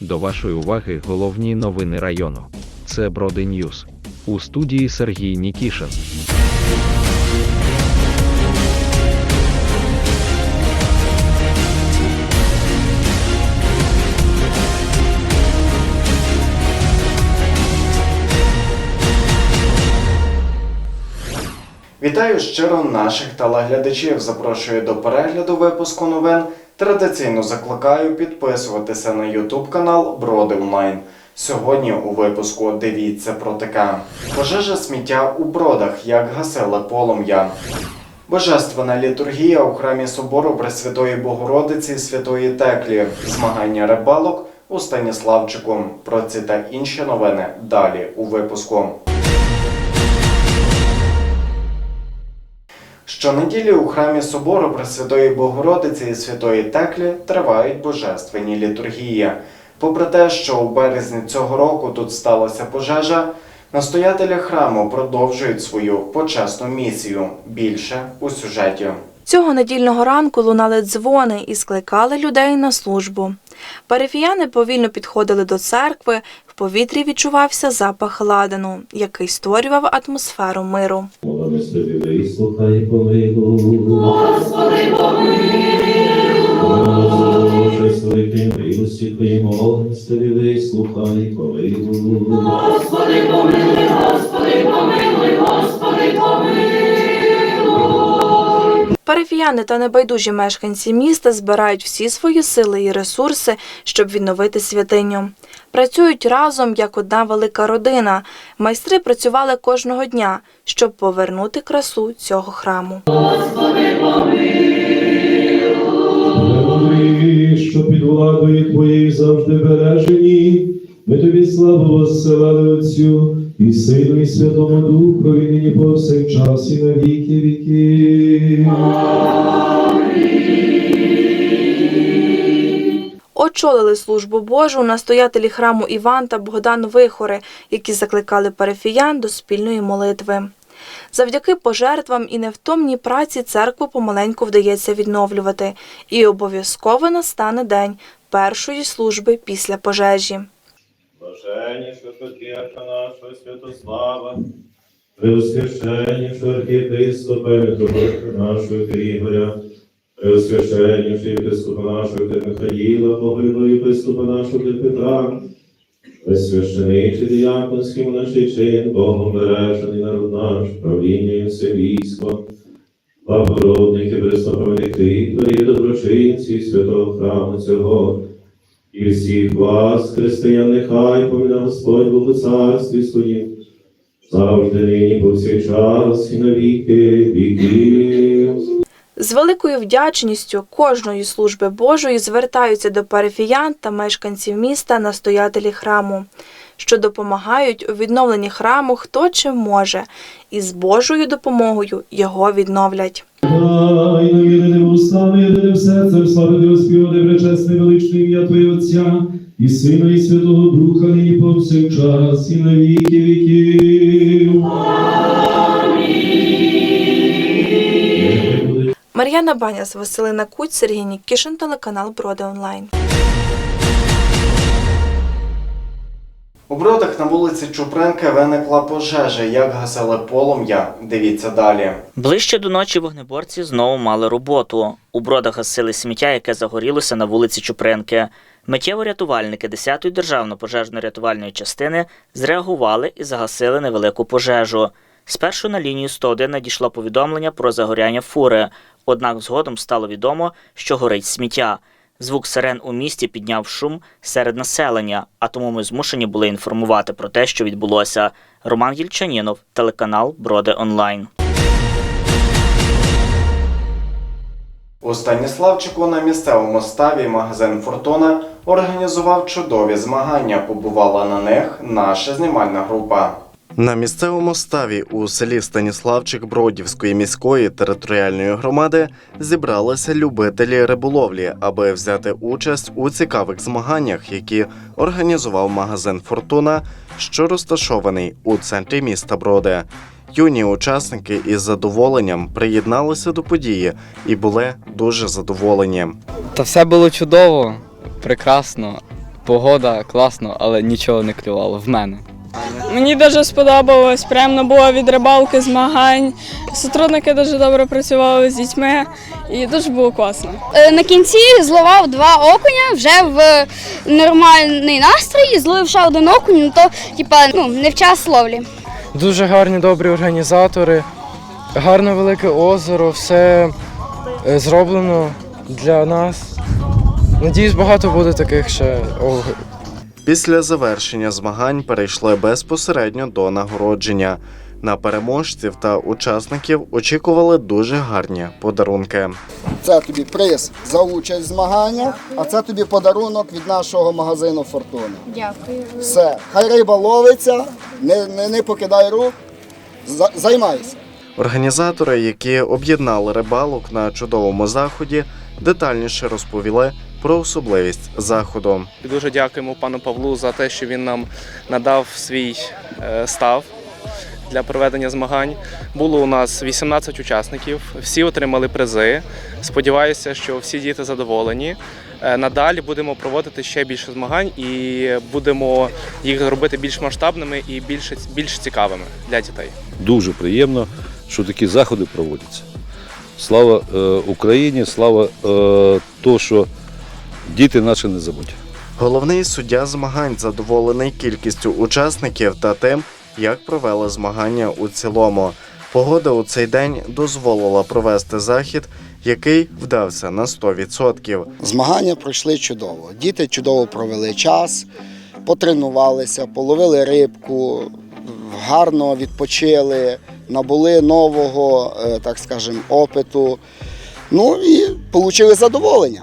До вашої уваги головні новини району. Це Броди Ньюс. У студії Сергій Нікішин. Вітаю щиро наших телеглядачів. Запрошую до перегляду випуску новин. Традиційно закликаю підписуватися на YouTube канал Броди Онлайн. Сьогодні у випуску дивіться про таке. Пожежа сміття у бродах, як гасили полум'я. Божественна літургія у храмі собору Пресвятої Богородиці Святої Теклі. Змагання рибалок у Станіславчику. Про ці та інші новини далі у випуску. Щонеділі у храмі собору Пресвятої Богородиці і Святої Теклі тривають божественні літургії. Попри те, що у березні цього року тут сталася пожежа, настоятелі храму продовжують свою почесну місію. Більше у сюжеті. Цього недільного ранку лунали дзвони і скликали людей на службу. Парафіяни повільно підходили до церкви, в повітрі відчувався запах ладану, який створював атмосферу миру. Молимось тобі, вислухай помилуй. Господи, помилуй. Боже, великим милості Твої, помилуй, Господи, помилуй, Господи, помилуй. Парафіяни та небайдужі мешканці міста збирають всі свої сили і ресурси, щоб відновити святиню. Працюють разом як одна велика родина. Майстри працювали кожного дня, щоб повернути красу цього храму. Ми, що під владою Твоєю завжди бережені, ми тобі славу воссилали Отцю і Сину, і Святому Духу, і нині повсякчас, і на віки віки. Очолили службу Божу настоятелі храму Іван та Богдан Вихори, які закликали парафіян до спільної молитви. Завдяки пожертвам і невтомній праці церкву помаленьку вдається відновлювати, і обов'язково настане день першої служби після пожежі. Блаженнішого патріарха нашого Святослава, Преосвященнішого архієпископа Митрополита нашого Григоря, Преосвященнішого єпископа нашого Ти Михаїла, Богоюного єпископа нашого Петра, Пресвящений діяконський монаший чин, Богом бережений народ наш, правління і все військо, благородники, пресноправники, твої доброчинці, святого храму цього, і всіх вас, християн, нехай поміна Господь Бог у царстві своїм, завжди нині повсякчас і на віки. З великою вдячністю кожної служби Божої звертаються до парафіян та мешканців міста настоятелі храму, що допомагають у відновленні храму хто чим може, і з Божою допомогою його відновлять. Дай на єдиним устами, єдиним серцем славити Господи, пречесне величне ім'я Твоє Отця, і Сина, і Святого Духа, нині повсякчас, і на віки віків. Мар'яна Баняс, Василина Куть, Сергій Нікішин, телеканал Броди Онлайн. У бродах на вулиці Чупринки виникла пожежа. Як гасили полум'я? Дивіться далі. Ближче до ночі вогнеборці знову мали роботу. У бродах гасили сміття, яке загорілося на вулиці Чупринки. Миттєво рятувальники 10-ї державної пожежно-рятувальної частини зреагували і загасили невелику пожежу. Спершу на лінію 101 надійшло повідомлення про загоряння фури, однак згодом стало відомо, що горить сміття. Звук сирен у місті підняв шум серед населення, а тому ми змушені були інформувати про те, що відбулося. Роман Єльчанінов, телеканал Броди Онлайн. У Станіславчику на місцевому ставі магазин Фортуна організував чудові змагання. Побувала на них наша знімальна група. На місцевому ставі у селі Станіславчик Бродівської міської територіальної громади зібралися любителі риболовлі, аби взяти участь у цікавих змаганнях, які організував магазин Фортуна, що розташований у центрі міста Броди. Юні учасники із задоволенням приєдналися до події і були дуже задоволені. Та все було чудово, прекрасно. Погода класно, але нічого не клювало в мене. Мені дуже сподобалось. Приємно було від рибалки, змагань. Сотрудники дуже добре працювали з дітьми і дуже було класно. Е, На кінці зловив два окуня вже в нормальний настрій, зловив ще один окунь, ну то типа ну не в час ловлі. Дуже гарні, добрі організатори, гарне велике озеро, все е, зроблено для нас. Надіюсь, багато буде таких ще. Після завершення змагань перейшли безпосередньо до нагородження. На переможців та учасників очікували дуже гарні подарунки. Це тобі приз за участь в змаганнях, а це тобі подарунок від нашого магазину Фортуна. Дякую. Все, хай риба ловиться, не, не, не покидай рук, за- займайся. Організатори, які об'єднали рибалок на чудовому заході, детальніше розповіли про особливість заходу. Дуже дякуємо пану Павлу за те, що він нам надав свій е, став для проведення змагань. Було у нас 18 учасників, всі отримали призи. Сподіваюся, що всі діти задоволені. Е, Надалі будемо проводити ще більше змагань і будемо їх робити більш масштабними і більш, більш цікавими для дітей. Дуже приємно, що такі заходи проводяться. Слава е, Україні, слава е, то, що діти наші не забудуть. Головний суддя змагань задоволений кількістю учасників та тим, як провели змагання у цілому. Погода у цей день дозволила провести захід, який вдався на 100%. Змагання пройшли чудово. Діти чудово провели час, потренувалися, половили рибку, гарно відпочили, набули нового, е, так скажемо, опиту. Ну і отримали задоволення.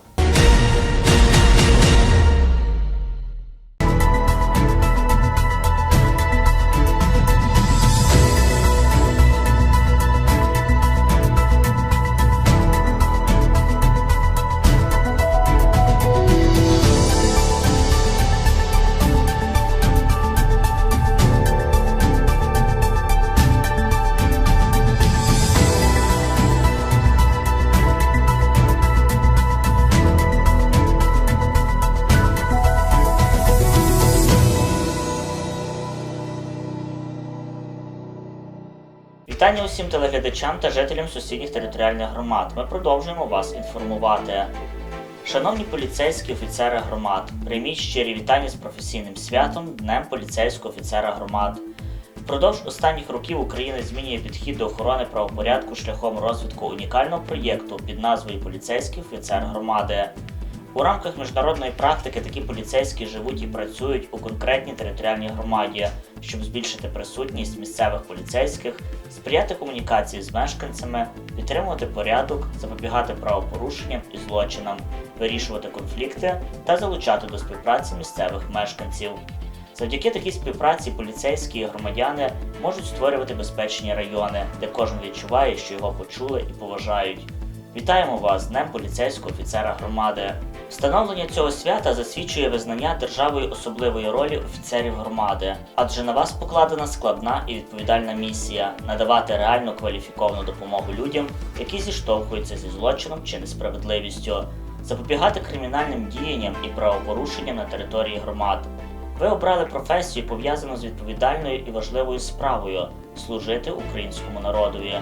Усім телеглядачам та жителям сусідніх територіальних громад. Ми продовжуємо вас інформувати. Шановні поліцейські офіцери громад, прийміть щирі вітання з професійним святом Днем поліцейського офіцера громад. Впродовж останніх років Україна змінює підхід до охорони правопорядку шляхом розвитку унікального проєкту під назвою Поліцейський офіцер громади. У рамках міжнародної практики такі поліцейські живуть і працюють у конкретній територіальній громаді, щоб збільшити присутність місцевих поліцейських, сприяти комунікації з мешканцями, підтримувати порядок, запобігати правопорушенням і злочинам, вирішувати конфлікти та залучати до співпраці місцевих мешканців. Завдяки такій співпраці поліцейські і громадяни можуть створювати безпечні райони, де кожен відчуває, що його почули і поважають. Вітаємо вас з Днем поліцейського офіцера громади. Встановлення цього свята засвідчує визнання державою особливої ролі офіцерів громади, адже на вас покладена складна і відповідальна місія надавати реально кваліфіковану допомогу людям, які зіштовхуються зі злочином чи несправедливістю, запобігати кримінальним діянням і правопорушенням на території громад. Ви обрали професію, пов'язану з відповідальною і важливою справою служити українському народові.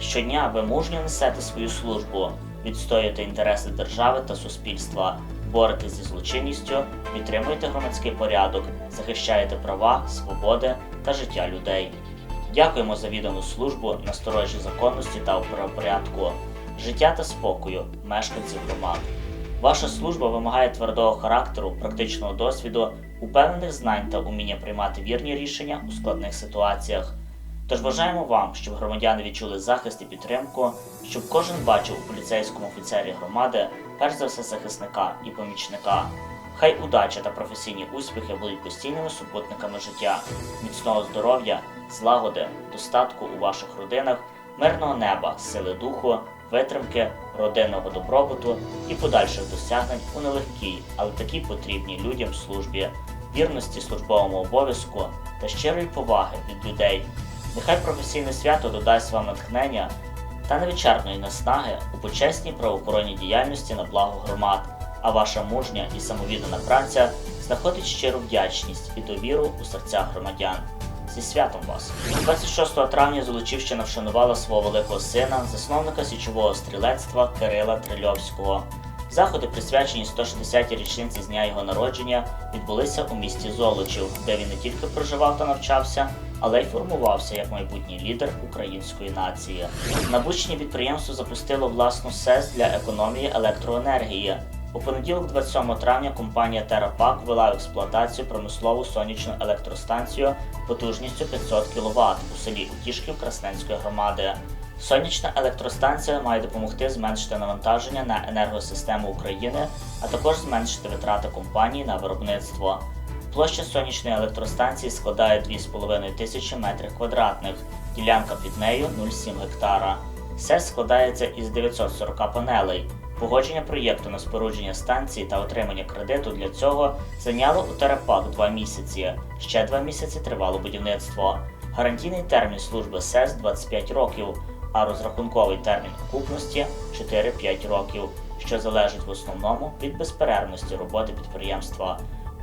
Щодня ви мужньо несете свою службу, відстоюєте інтереси держави та суспільства, боретесь зі злочинністю, підтримуєте громадський порядок, захищаєте права, свободи та життя людей. Дякуємо за віддану службу на сторожі законності та правопорядку, життя та спокою мешканців громад. Ваша служба вимагає твердого характеру, практичного досвіду, упевнених знань та уміння приймати вірні рішення у складних ситуаціях. Тож бажаємо вам, щоб громадяни відчули захист і підтримку, щоб кожен бачив у поліцейському офіцері громади перш за все захисника і помічника. Хай удача та професійні успіхи будуть постійними супутниками життя, міцного здоров'я, злагоди, достатку у ваших родинах, мирного неба, сили духу, витримки, родинного добробуту і подальших досягнень у нелегкій, але такій потрібній людям службі, вірності службовому обов'язку та щирої поваги від людей. Нехай професійне свято додасть вам натхнення та невичерпної наснаги у почесній правоохоронній діяльності на благо громад, а ваша мужня і самовіддана праця знаходить щиру вдячність і довіру у серцях громадян. Зі святом вас! 26 травня Золочівщина вшанувала свого великого сина, засновника січового стрілецтва Кирила Трильовського. Заходи, присвячені 160-й річниці з дня його народження, відбулися у місті Золочів, де він не тільки проживав та навчався, але й формувався як майбутній лідер української нації. Набучні підприємство запустило власну СЕС для економії електроенергії. У понеділок, 27 травня, компанія Терапак ввела в експлуатацію промислову сонячну електростанцію потужністю 500 кВт у селі Утішків Красненської громади. Сонячна електростанція має допомогти зменшити навантаження на енергосистему України, а також зменшити витрати компанії на виробництво. Площа сонячної електростанції складає 2,5 тисячі метрів квадратних, ділянка під нею 0,7 гектара. СЕС складається із 940 панелей. Погодження проєкту на спорудження станції та отримання кредиту для цього зайняло у Терапак два місяці. Ще два місяці тривало будівництво. Гарантійний термін служби СЕС 25 років, а розрахунковий термін окупності 4-5 років, що залежить в основному від безперервності роботи підприємства.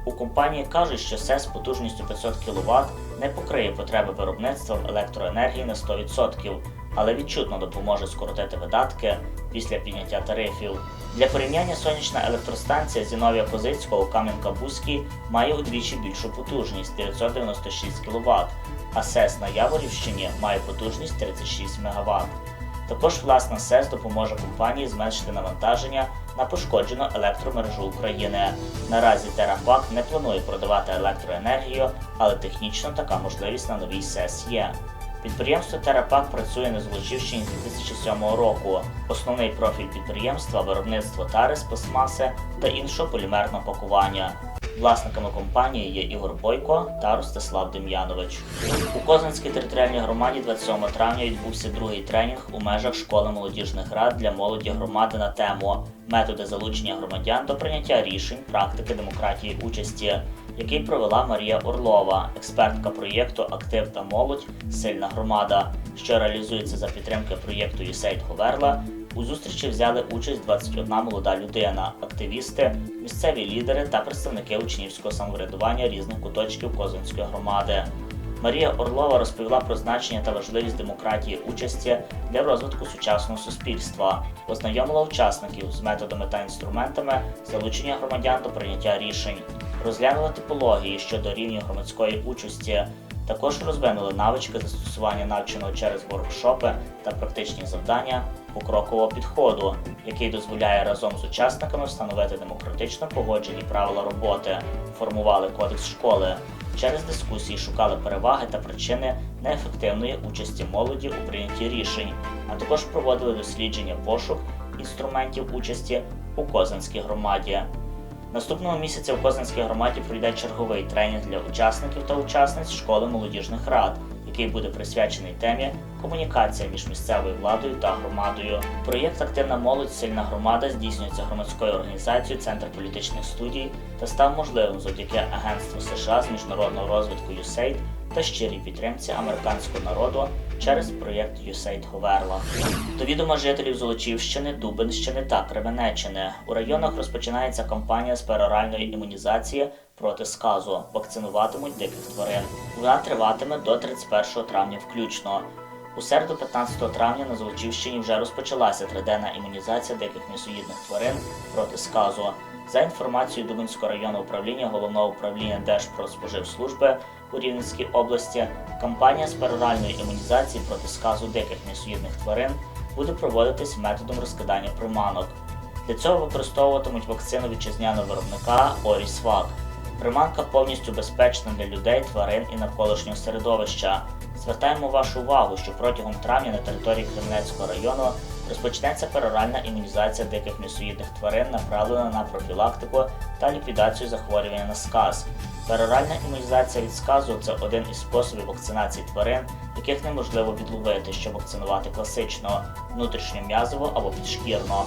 У компанії кажуть, що СЕС потужністю 500 кВт не покриє потреби виробництва електроенергії на 100%, але відчутно допоможе скоротити видатки після підняття тарифів. Для порівняння сонячна електростанція Зіновія Козицького у Кам'янка-Бузький має удвічі більшу потужність 996 кВт, а СЕС на Яворівщині має потужність 36 МВт. Також власна СЕС допоможе компанії зменшити навантаження на пошкоджену електромережу України. Наразі Терапак не планує продавати електроенергію, але технічно така можливість на новій СЕС є. Підприємство Терапак працює на Золочівщині з 2007 року. Основний профіль підприємства виробництво тари з пластмаси та іншого полімерного пакування. Власниками компанії є Ігор Бойко та Ростислав Дем'янович. У Козинській територіальній громаді 27 травня відбувся другий тренінг у межах школи молодіжних рад для молоді громади на тему методи залучення громадян до прийняття рішень практики демократії участі, який провела Марія Орлова, експертка проєкту Актив та молодь Сильна громада, що реалізується за підтримки проєкту USAID Говерла. У зустрічі взяли участь 21 молода людина, активісти, місцеві лідери та представники учнівського самоврядування різних куточків Козинської громади. Марія Орлова розповіла про значення та важливість демократії участі для розвитку сучасного суспільства, ознайомила учасників з методами та інструментами залучення громадян до прийняття рішень, розглянула типології щодо рівня громадської участі. Також розвинули навички застосування навченого через воркшопи та практичні завдання покрокового підходу, який дозволяє разом з учасниками встановити демократично погоджені правила роботи, формували кодекс школи. Через дискусії шукали переваги та причини неефективної участі молоді у прийнятті рішень, а також проводили дослідження пошук інструментів участі у Козинській громаді. Наступного місяця в Козинській громаді пройде черговий тренінг для учасників та учасниць школи молодіжних рад, який буде присвячений темі комунікація між місцевою владою та громадою. Проєкт Активна молодь сильна громада здійснюється громадською організацією Центр політичних студій та став можливим завдяки Агентству США з міжнародного розвитку USAID та щирій підтримці американського народу через проєкт USAID Говерла. До відома жителів Золочівщини, Дубинщини та Кременеччини у районах розпочинається кампанія з пероральної імунізації проти сказу. Вакцинуватимуть диких тварин. Вона триватиме до 31 травня включно. У середу 15 травня на Золочівщині вже розпочалася триденна імунізація диких м'ясоїдних тварин проти сказу. За інформацією Дубинського районного управління головного управління Держпродспоживслужби у Рівненській області, кампанія з пероральної імунізації проти сказу диких м'ясоїдних тварин буде проводитись методом розкидання приманок. Для цього використовуватимуть вакцину вітчизняного виробника Орісвак. Приманка повністю безпечна для людей, тварин і навколишнього середовища. Звертаємо вашу увагу, що протягом травня на території Кременецького району розпочнеться пероральна імунізація диких м'ясоїдних тварин, направлена на профілактику та ліквідацію захворювання на сказ. Пероральна імунізація від сказу це один із способів вакцинації тварин, яких неможливо відловити, щоб вакцинувати класично, внутрішньом'язово або підшкірно.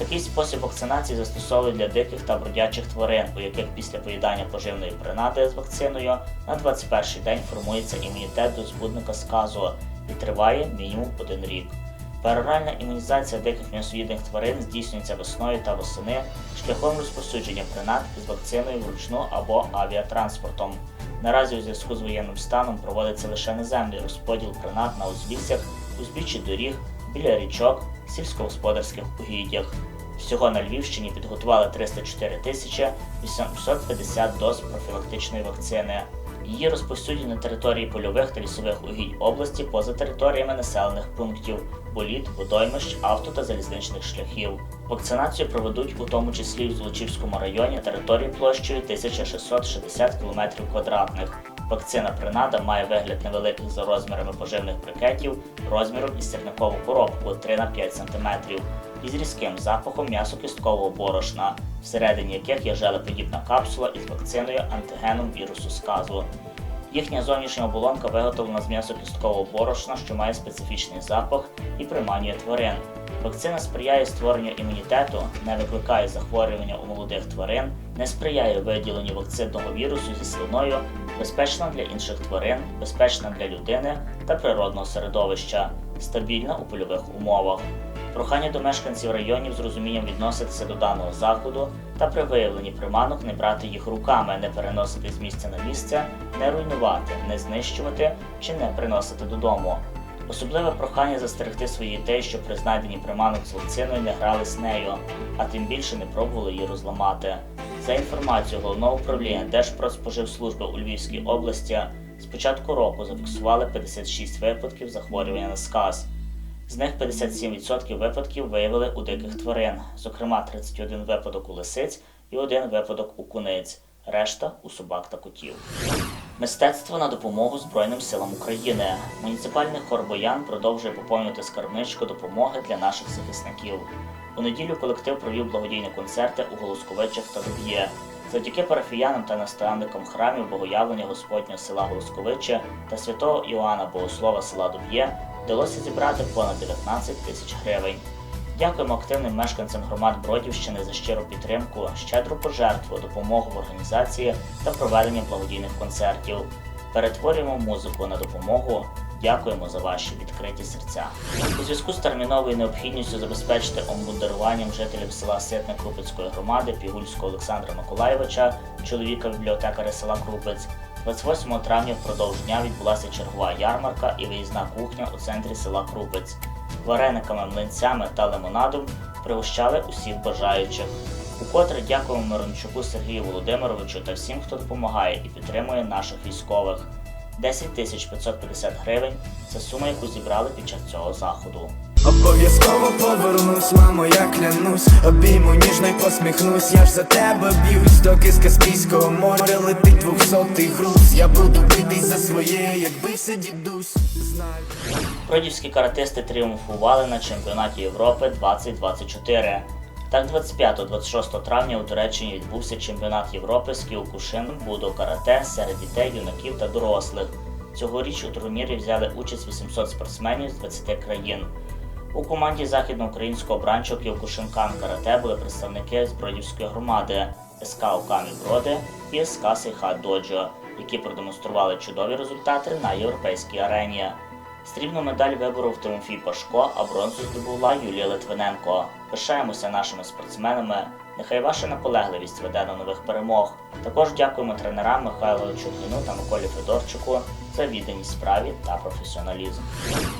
Такий спосіб вакцинації застосовують для диких та бродячих тварин, у яких після поїдання поживної принади з вакциною на 21-й день формується імунітет до збудника сказу і триває мінімум один рік. Пероральна імунізація диких м'ясоїдних тварин здійснюється весною та восени шляхом розповсюдження принад із вакциною вручну або авіатранспортом. Наразі у зв'язку з воєнним станом проводиться лише наземний розподіл принад на узліссях, узбіччі доріг, біля річок, сільськогосподарських угіддях. Всього на Львівщині підготували 304 тисячі 850 доз профілактичної вакцини. Її розповсюдять на території польових та лісових угідь області поза територіями населених пунктів, боліт, водоймищ, авто та залізничних шляхів. Вакцинацію проведуть у тому числі в Золочівському районі території площею 1660 км квадратних. Вакцина принада має вигляд невеликих за розмірами поживних брикетів розміром із сірникову коробку 3 на 5 см із різким запахом м'ясо-кісткового борошна, всередині яких є желеподібна капсула із вакциною антигеном вірусу сказу. Їхня зовнішня оболонка виготовлена з м'ясо-кісткового борошна, що має специфічний запах і приманює тварин. Вакцина сприяє створенню імунітету, не викликає захворювання у молодих тварин, не сприяє виділенню вакцинного вірусу зі слиною, безпечна для інших тварин, безпечна для людини та природного середовища, стабільна у польових умовах. Прохання до мешканців районів з розумінням відноситися до даного заходу та при виявленні приманок не брати їх руками, не переносити з місця на місце, не руйнувати, не знищувати чи не приносити додому. Особливе прохання застерегти своїх дітей, щоб при знайденні приманок з вакциною не грали з нею, а тим більше не пробували її розламати. За інформацією головного управління Держпродспоживслужби у Львівській області, з початку року зафіксували 56 випадків захворювання на сказ. З них 57% випадків виявили у диких тварин, зокрема 31 випадок у лисиць і один випадок у куниць, решта у собак та котів. Мистецтво на допомогу Збройним силам України. Муніципальний хор Боян продовжує поповнювати скарбничку допомоги для наших захисників. У неділю колектив провів благодійні концерти у Голосковичах та Дуб'є. Завдяки парафіянам та наставникам храмів Богоявлення Господнього села Голосковиче та святого Іоанна Богослова села Дуб'є вдалося зібрати понад 19 тисяч гривень. Дякуємо активним мешканцям громад Бродівщини за щиру підтримку, щедру пожертву, допомогу в організації та проведенні благодійних концертів. Перетворюємо музику на допомогу. Дякуємо за ваші відкриті серця. У зв'язку з терміновою необхідністю забезпечити омбудеруванням жителів села Ситне Крупицької громади Пігульського Олександра Миколаєвича, чоловіка бібліотекаря села Крупець, 28 травня впродовж дня відбулася чергова ярмарка і виїзна кухня у центрі села Крупець. Варениками, млинцями та лимонадом пригощали усіх бажаючих. Укотре дякуємо Мирончуку Сергію Володимировичу та всім, хто допомагає і підтримує наших військових. 10 тисяч 550 гривень це сума, яку зібрали під час цього заходу. Обов'язково повернусь, мамо, я клянусь Обійму ніжно й посміхнусь, я ж за тебе б'юсь Доки з Каспійського моря летить двохсотий груз Я буду битись за своє, як бився дідусь Бродівські каратисти тріумфували на чемпіонаті Європи 2024. Так, 25-26 травня у Туреччині відбувся чемпіонат Європи з кіокушин будо карате серед дітей, юнаків та дорослих. Цьогоріч у турнірі взяли участь 800 спортсменів з 20 країн. У команді західноукраїнського бранчу Кіокушинкан карате були представники з Бродівської громади СК Окамі Броди і СК Сейха Доджо, які продемонстрували чудові результати на європейській арені. Срібну медаль виборов Тимофій Пашко, а бронзу здобула Юлія Литвиненко. Пишаємося нашими спортсменами. Нехай ваша наполегливість веде до нових перемог. Також дякуємо тренерам Михайлу Чугіну та Миколі Федорчику за відданість справі та професіоналізм.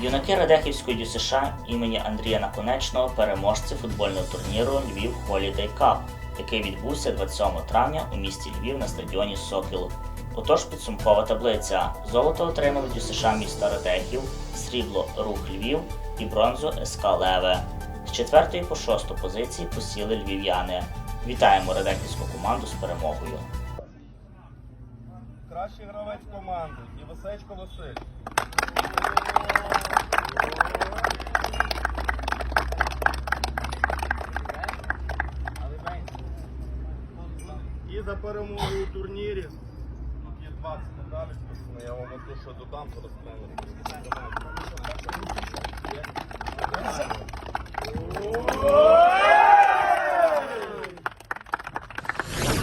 Юнаки Радехівської ДЮСШ імені Андрія Наконечного переможці футбольного турніру Львів Holiday Cup, який відбувся 27 травня у місті Львів на стадіоні Сокіл. Отож підсумкова таблиця. Золото отримали ДЮСШ міста Радехів, срібло Рух Львів і бронзу СК Леве. З четвертої по шосту позиції посіли львів'яни. Вітаємо радехівську команду з перемогою. Кращий гравець команди Івасечко Василь. І за перемогу у турнірі. Тут є 20 медалей, пацани, я вам одну що додам, то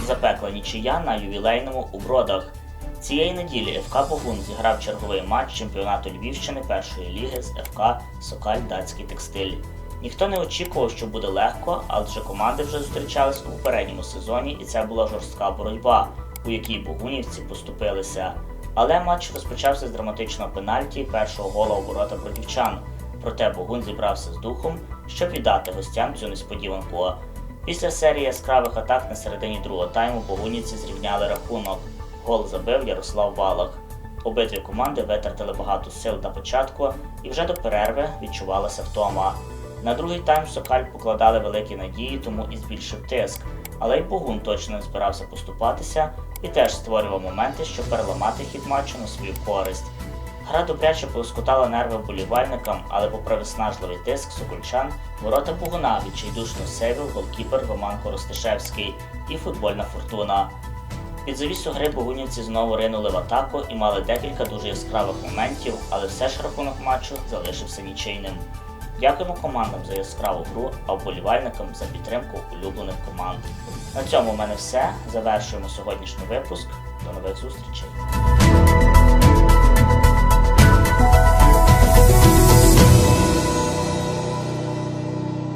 Запекла нічия на ювілейному у Бродах. Цієї неділі ФК Богун зіграв черговий матч чемпіонату Львівщини першої ліги з ФК Сокаль Датський текстиль. Ніхто не очікував, що буде легко, адже команди вже зустрічались у попередньому сезоні, і це була жорстка боротьба, у якій богунівці поступилися. Але матч розпочався з драматичного пенальті першого гола у ворота бродівчан. Проте Богун зібрався з духом, щоб віддати гостям цю несподіванку. Після серії яскравих атак на середині другого тайму богунівці зрівняли рахунок. Гол забив Ярослав Валах. Обидві команди витратили багато сил на початку, і вже до перерви відчувалася втома. На другий тайм Сокаль покладали великі надії, тому і збільшив тиск. Але й Богун точно не збирався поступатися і теж створював моменти, щоб переламати хід матчу на свою користь. Гра добряче полоскотала нерви вболівальникам, але попри виснажливий тиск сокольчан, ворота Богуна відчайдушно сейвив голкіпер Роман Коростишевський і футбольна фортуна. Під завісу гри богунівці знову ринули в атаку і мали декілька дуже яскравих моментів, але все ж рахунок матчу залишився нічийним. Дякуємо командам за яскраву гру, а вболівальникам за підтримку улюблених команд. На цьому в мене все. Завершуємо сьогоднішній випуск. До нових зустрічей.